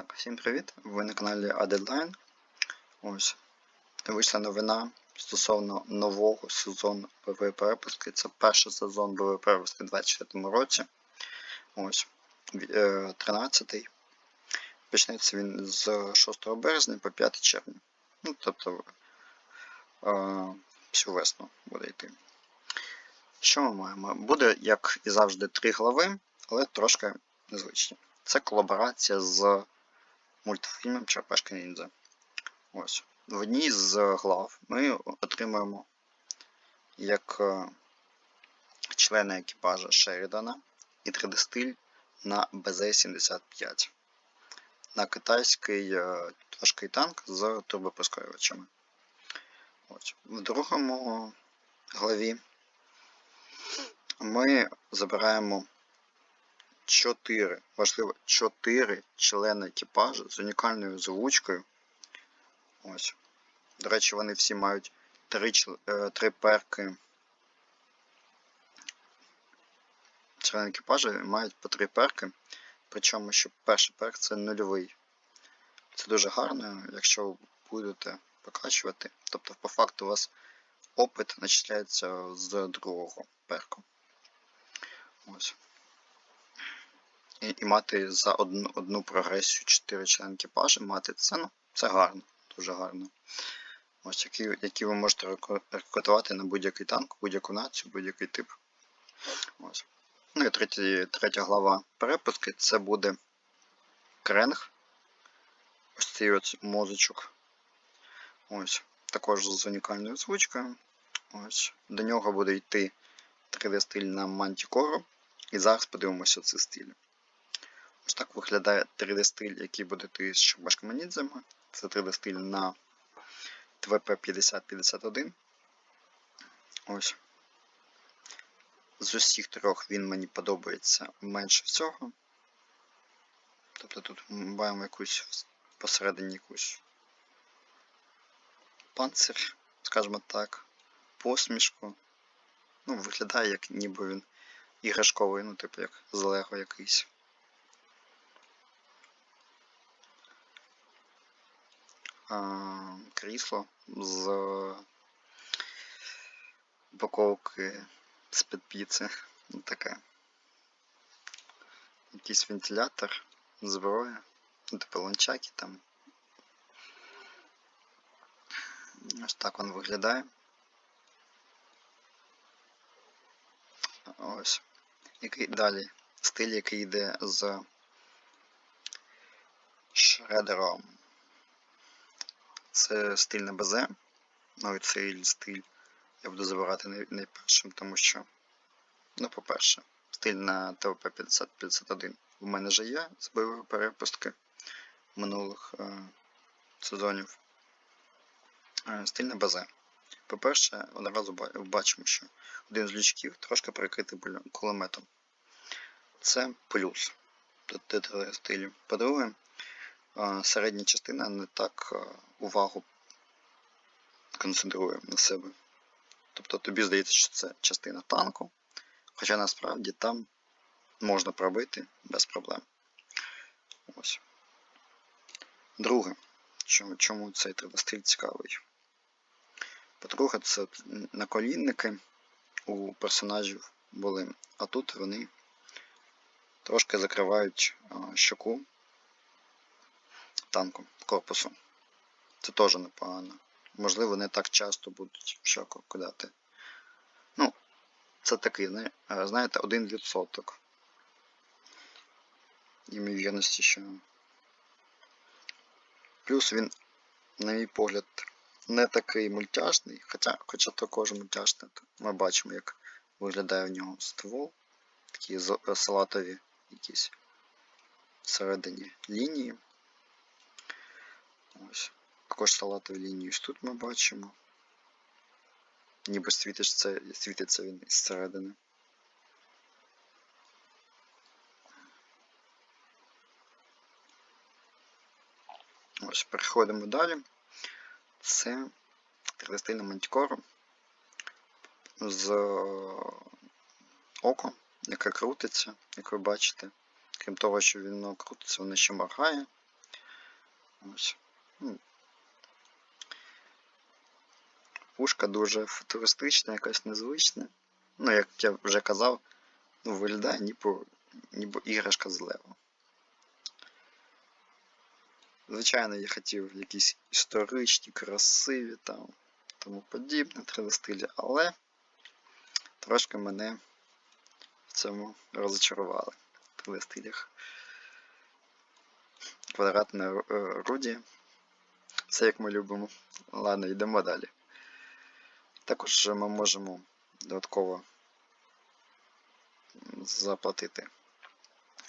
Так, всім привіт! Ви на каналі A-Deadline. Ось. Вийшла новина стосовно нового сезону БВ перепуски. Це перший сезон БВ перепуски у 2024 році. Ось. 13-й. Почнеться він з 6 березня по 5 червня. Ну, тобто е, всю весну буде йти. Що ми маємо? Буде, як і завжди, три глави, але трошки незвичні. Це колаборація з мультфільмом Черепашка Ніндзя. Ось. В одній з глав ми отримаємо як е, члени екіпажа Шерідана і 3D-стиль на БЗ-75 на китайський е, важкий танк з турбоприскорювачами. В другому главі ми забираємо 4, важливо, 4 члени екіпажу з унікальною озвучкою. Ось. До речі, вони всі мають 3, 3 перки. Члени екіпажу мають по 3 перки. Причому, що перший перк це нульовий. Це дуже гарно, якщо будете покачувати. Тобто, по факту, у вас опит начисляється з другого перку. Ось. І, і мати за одну одну прогресію 4 члени екіпажу, мати це, ну, це гарно, дуже гарно. Ось які, які ви можете рекрутувати на будь-який танк, будь-яку націю, будь-який тип. Ось. Ну і третя, третя глава перепуски це буде кренг. Ось цей от мозочок. Ось. Також з унікальною озвучкою. Ось. До нього буде йти 3D-стиль на Мантікору. І зараз подивимося ці стилі. Ось так виглядає 3D-стиль, який буде з Чербашками Ніндзями. Це 3D-стиль на ТВП-5051. Ось. З усіх трьох він мені подобається менше всього. Тобто тут ми маємо якусь посередині якусь панцир, скажімо так, посмішку. Ну, виглядає, як ніби він іграшковий, ну, типу як з Лего якийсь. Крісло з упаковки з-під піци. Ну, таке. Якийсь вентилятор, зброя, типу ланчаки там. Ось так він виглядає. Ось. Який далі стиль, який йде з шредером. Це стиль на БЗ. Навіть цей стиль я буду забирати найпершим, тому що, ну, по-перше, стиль на ТВП 5051 у мене вже є з бойової перепустки минулих е сезонів. Е стиль на БЗ. По-перше, одразу бачимо, що один з лючків трошки перекритий кулеметом. Це плюс до стилю. По-друге, середня частина не так увагу концентрує на себе. Тобто тобі здається, що це частина танку, хоча насправді там можна пробити без проблем. Ось. Друге, чому, чому цей 3D-стиль цікавий? По-друге, це наколінники у персонажів були, а тут вони трошки закривають щоку танку корпусу. Це теж непогано. Можливо, не так часто будуть в щоку кидати. Ну, це такий, знаєте, один відсоток. Імовірності, що. Плюс він, на мій погляд, не такий мультяшний, хоча хоча також мультяшний. Ми бачимо, як виглядає в нього ствол. Такі салатові якісь всередині лінії. Ось. Також салатові лінії ось тут ми бачимо. Ніби світиться, світиться він із середини. Ось, переходимо далі. Це кристина мантікору з око, яке крутиться, як ви бачите. Крім того, що він крутиться, воно ще моргає. Ось. Пушка дуже футуристична, якась незвична. Ну, як я вже казав, ну, виглядає ніби, ніби іграшка з Лего. Звичайно, я хотів якісь історичні, красиві там, тому подібне 3D стилі, але трошки мене в цьому розочарували в 3D стилях. Квадратне руді. Все як ми любимо. Ладно, йдемо далі. Також ми можемо додатково заплатити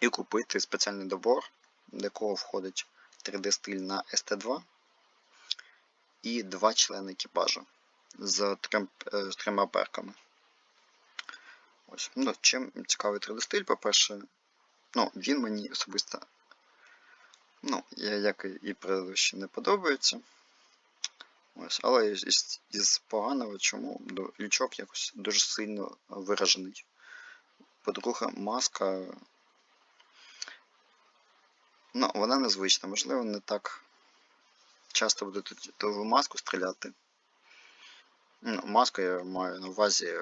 і купити спеціальний добор, до якого входить 3D стиль на ST2 і два члени екіпажу з, трим, е, з трьома перками. Ось. Ну, чим цікавий 3D стиль, по-перше, ну, він мені особисто, ну, як і предыдущі, не подобається. Ось, але із, із, поганого, чому лючок якось дуже сильно виражений. По-друге, маска. Ну, вона незвична, можливо, не так часто буде тут ту маску стріляти. Ну, маску я маю на увазі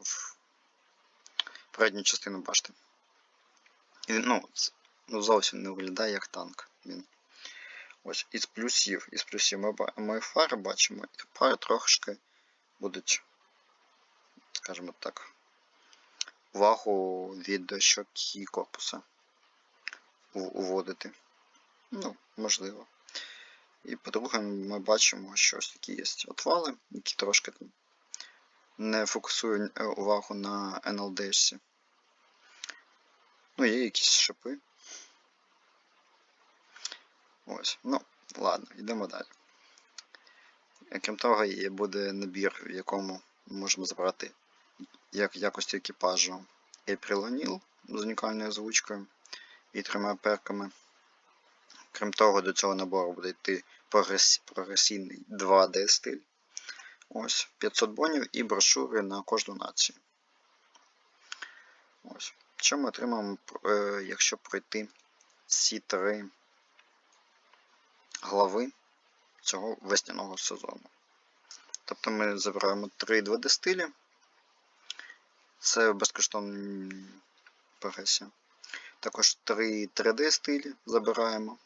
в передню частину башти. І, ну, ну, зовсім не виглядає як танк. Він. Ось із плюсів. Із плюсів ми, ми фари бачимо, і фари трошки будуть, скажімо так, увагу від щоки корпуса уводити. Ну, можливо. І по-друге, ми бачимо, що ось такі є отвали, які трошки не фокусують е, увагу на NLDS. Ну, є якісь шипи. Ось, ну, ладно, йдемо далі. Е, Крім того, буде набір, в якому ми можемо забрати як якості екіпажу O'Neil з унікальною озвучкою і трьома перками. Крім того, до цього набору буде йти прогресійний 2D стиль. Ось 500 бонів і брошури на кожну націю. Ось. Що ми отримаємо, е, якщо пройти всі три глави цього весняного сезону. Тобто ми забираємо три 2D стилі. Це безкоштовна прогресія. Також три 3D стилі забираємо.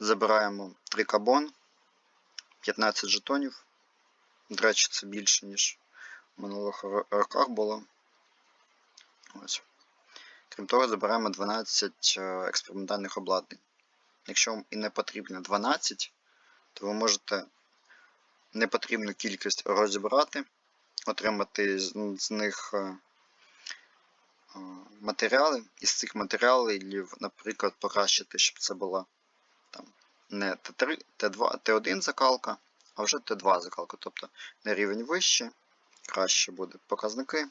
Забираємо 3 кабон, 15 жетонів. До речі, це більше, ніж в минулих роках було. Ось. Крім того, забираємо 12 е, експериментальних обладнань. Якщо вам і не потрібно 12, то ви можете непотрібну кількість розібрати, отримати з, них е, е, матеріали, і з цих матеріалів, наприклад, покращити, щоб це була там не Т3, Т2, Т1 закалка, а вже Т2 закалка. Тобто на рівень вище, краще буде показники.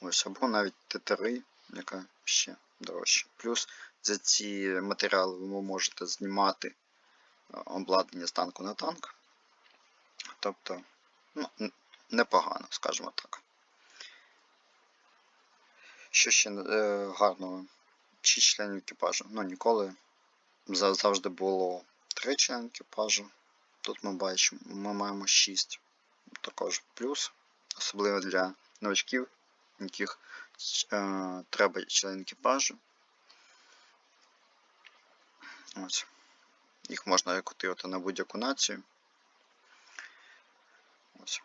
Ось, або навіть Т3, яка ще дорожча. Плюс за ці матеріали ви можете знімати е, обладнання з танку на танк. Тобто, ну, непогано, скажімо так. Що ще е, гарного? Чи членів екіпажу? Ну, ніколи завжди було три члени екіпажу. Тут ми бачимо, ми маємо 6. Також плюс, особливо для новачків, яких е, треба член екіпажу. Ось. Їх можна рекрутувати на будь-яку націю. Ось.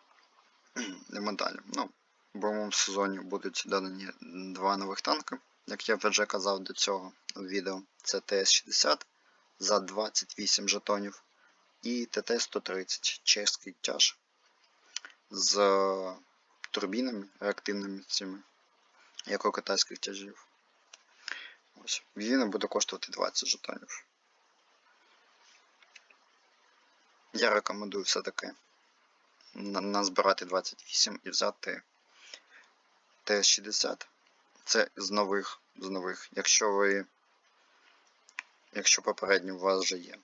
Йдемо далі. Ну, в бойовому сезоні будуть додані два нових танки. Як я вже казав до цього відео, це ТС-60 за 28 жетонів і ТТ-130 чеський тяж з турбінами реактивними цими, як у китайських тяжів. Ось. Він буде коштувати 20 жетонів. Я рекомендую все-таки назбирати 28 і взяти ТС-60. Це з нових, з нових. Якщо ви. Якщо попередньо у вас вже є.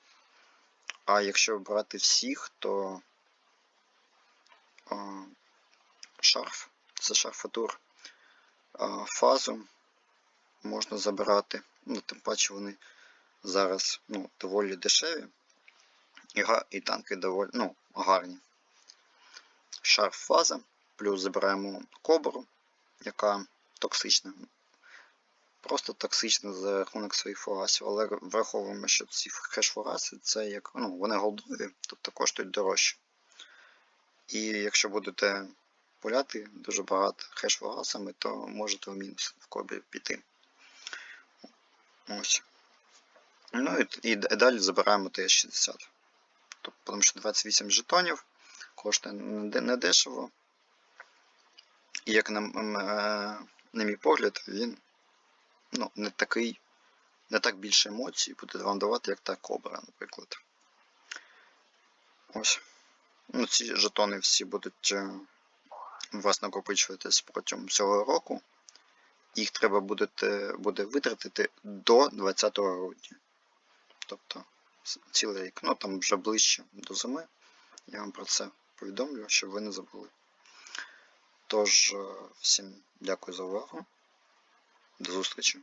А якщо брати всіх, то а, шарф. Це шарфатур. Фазу можна забирати. Ну, тим паче вони зараз ну, доволі дешеві. І, і танки доволі ну, гарні. Шарф фаза, плюс забираємо кобру, яка токсична. Просто токсична за рахунок своїх фугасів, але враховуємо, що ці хеш-фугаси це як. Ну, вони голдові, тобто коштують дорожче. І якщо будете пуляти дуже багато хеш-фугасами, то можете в мінус в кобі піти. Ось. Ну і, і далі забираємо ТС-60. Тобто, тому що 28 жетонів коштує не дешево. І як на, е, на мій погляд, він ну, не такий, не так більше емоцій буде вам давати, як та кобра, наприклад. Ось. Ну, ці жетони всі будуть е, у вас накопичуватись протягом цього року. Їх треба буде, буде витратити до 20 грудня. Тобто цілий рік. Ну там вже ближче до зими. Я вам про це повідомлю, щоб ви не забули. Тож, е, всім дякую за увагу. До зустрічі.